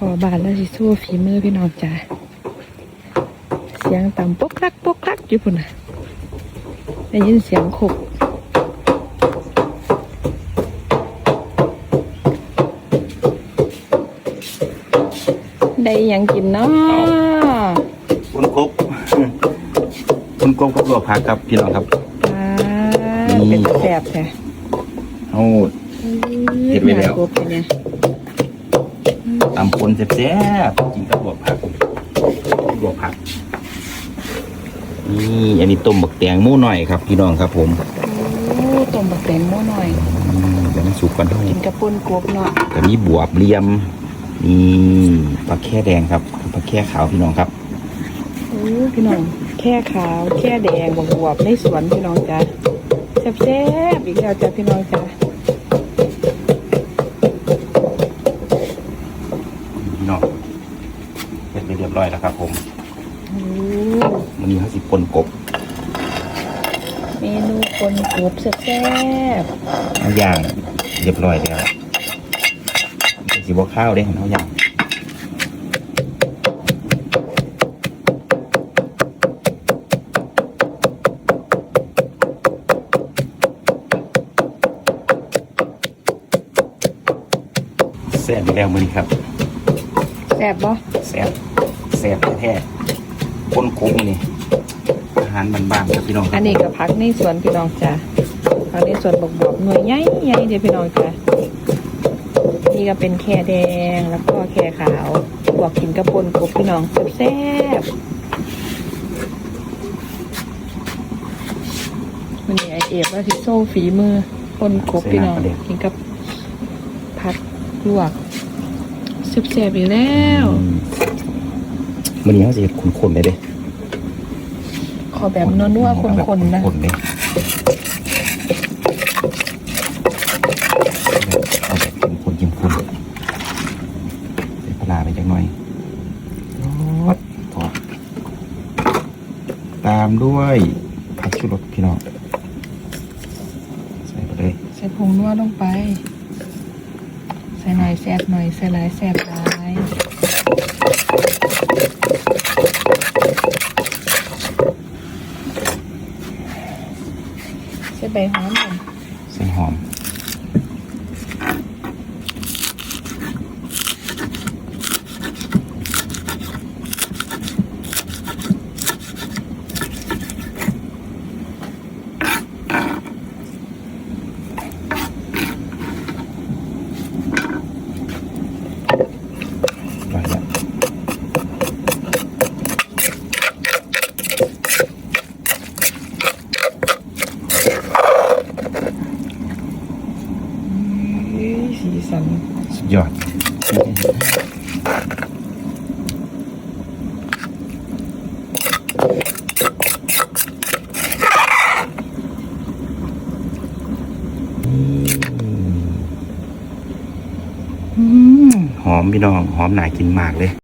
พอบานแล้วสิสู้ฝีมือพี่น้องจ้าเสียงต่ำปกคลักปกคลักอยู่พุ่นน่ะได้ยินเสียงขบได้หยังกินเนาะคุณกบคุณกบกับลวกผักครับพี่น้องครับอ่าเป็นแสบแท้เอาเฮ็ดไว้แล้วหน้ากบเป็นไง ตำปนแซ่บๆกินกับลวกผักลวกผัก นี่อันนี้ต้มบักแตงหมูหน่อยครับ พี่น้องครับผมโอ้ต้มบักแตงโมหน่อยอืมเดี๋ยวมันสุกกันเท่ากินกับปุ้นกบเนาะแต่มีบวบเลียมนี่ปลาแค่แดงครับปลาแค่ขาวพี่น้องครับโอ้พี่น้องแค่ขาวแค่แดงบวบๆในสวนพี่น้องจ้าแซ่บๆอีกแล้วจ้าพี่น้องจ้า พี่ น้องเสร็จไปเรียบร้อยแล้วครับ ผมโอ้มันมีข้าวสิปนกบ เมนูคนกบแซ่บเอาย่างเรียบร้อยแล้วสิบข้าวเด้เอาย่างแซ่บอีกแล้วมือนี้ครับๆ แซ่บบ่แซ่บแซ่บแท้ๆคนคุกนี่อาหารบ้านๆครับพี่น้องครับอันนี้กับพักในสวนพี่น้องจ้าพักในสวนบวบๆหน่วยใหญ่ใหญ่ๆเดี๋ยวพี่น้องจ้านี่ก็เป็นแค่แดงแล้วก็แค่ขาวบวกกินกับปนกบพี่น้องแซ่บๆวันนี้ไอเอฟว่าสิโซ่ฝีมือปนกบพี่น้องกินกับผักลวก แซ่บๆอีกแล้วอืมมือนี้เขาจะเห็ดขุนๆเลยเด้ขอแบบนัวๆคนๆนะคนๆเลยเอาแบบเข้มข้นเข้มข้นใส่ปลาร้าไปจักหน่อยรสพอตามด้วยผักชูรสพี่น้อง ใส่ไปเลย ใส่ผงนัวลงไป ใส่หน่อยแซ่บหน่อยใส่หลายแซ่บหลายใส่ใบหอมก่อยใส่หอม สีสัน สุดยอด หอมพี่น้อง หอมหนากินมากเลย